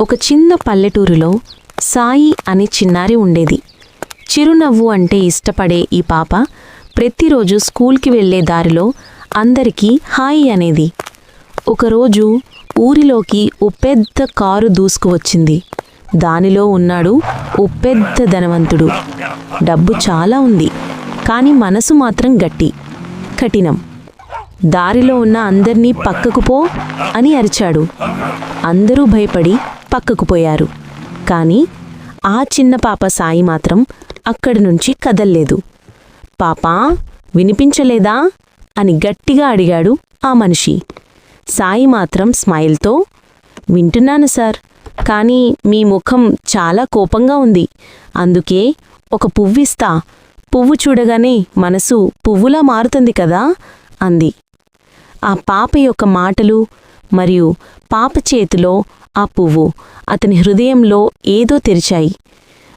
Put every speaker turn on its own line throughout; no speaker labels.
ఒక చిన్న పల్లెటూరులో సాయి అనే చిన్నారి ఉండేది. చిరునవ్వు అంటే ఇష్టపడే ఈ పాప ప్రతిరోజు స్కూల్కి వెళ్ళే దారిలో అందరికీ హాయ్ అనేది. ఒకరోజు ఊరిలోకి ఓ పెద్ద కారు దూసుకువచ్చింది. దానిలో ఉన్నాడు ఓ పెద్ద ధనవంతుడు. డబ్బు చాలా ఉంది కానీ మనసు మాత్రం గట్టి కఠినం. దారిలో ఉన్న అందర్నీ పక్కకు పో అని అరిచాడు. అందరూ భయపడి పక్కకు పోయారు. కానీ ఆ చిన్న పాప సాయి మాత్రం అక్కడి నుంచి కదల్లేదు. పాపా వినిపించలేదా? అని గట్టిగా అడిగాడు ఆ మనిషి. సాయి మాత్రం స్మైల్తో వింటున్నాను సార్ కానీ మీ ముఖం చాలా కోపంగా ఉంది. అందుకే ఒక పువ్విస్తా. పువ్వు చూడగానే మనసు పువ్వులా మారుతుంది కదా? అంది. ఆ పాప యొక్క మాటలు మరియు పాప చేతిలో ఆ పువ్వు అతని హృదయంలో ఏదో తెరిచాయి.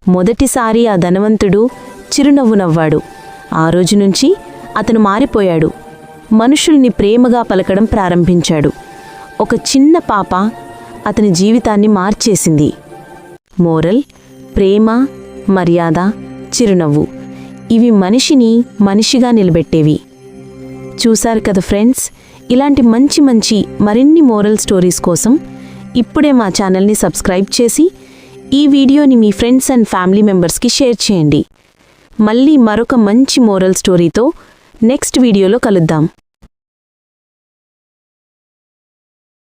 మొదటిసారి ఆ ధనవంతుడు చిరునవ్వు నవ్వాడు. ఆ రోజు నుంచి అతను మారిపోయాడు. మనుషుల్ని ప్రేమగా పలకడం ప్రారంభించాడు. ఒక చిన్న పాప అతని జీవితాన్ని మార్చేసింది. మోరల్ ప్రేమ మర్యాద చిరునవ్వు ఇవి మనిషిని మనిషిగా నిలబెట్టేవి. చూశారు కదా ఫ్రెండ్స్ ఇలాంటి మంచి మంచి మరిన్ని మోరల్ స్టోరీస్ కోసం ఇప్పుడే మా ఛానల్ని సబ్స్క్రైబ్ చేసి ఈ వీడియోని మీ ఫ్రెండ్స్ అండ్ ఫ్యామిలీ మెంబర్స్కి షేర్ చేయండి. మళ్ళీ మరొక మంచి మోరల్ స్టోరీతో నెక్స్ట్ వీడియోలో కలుద్దాం.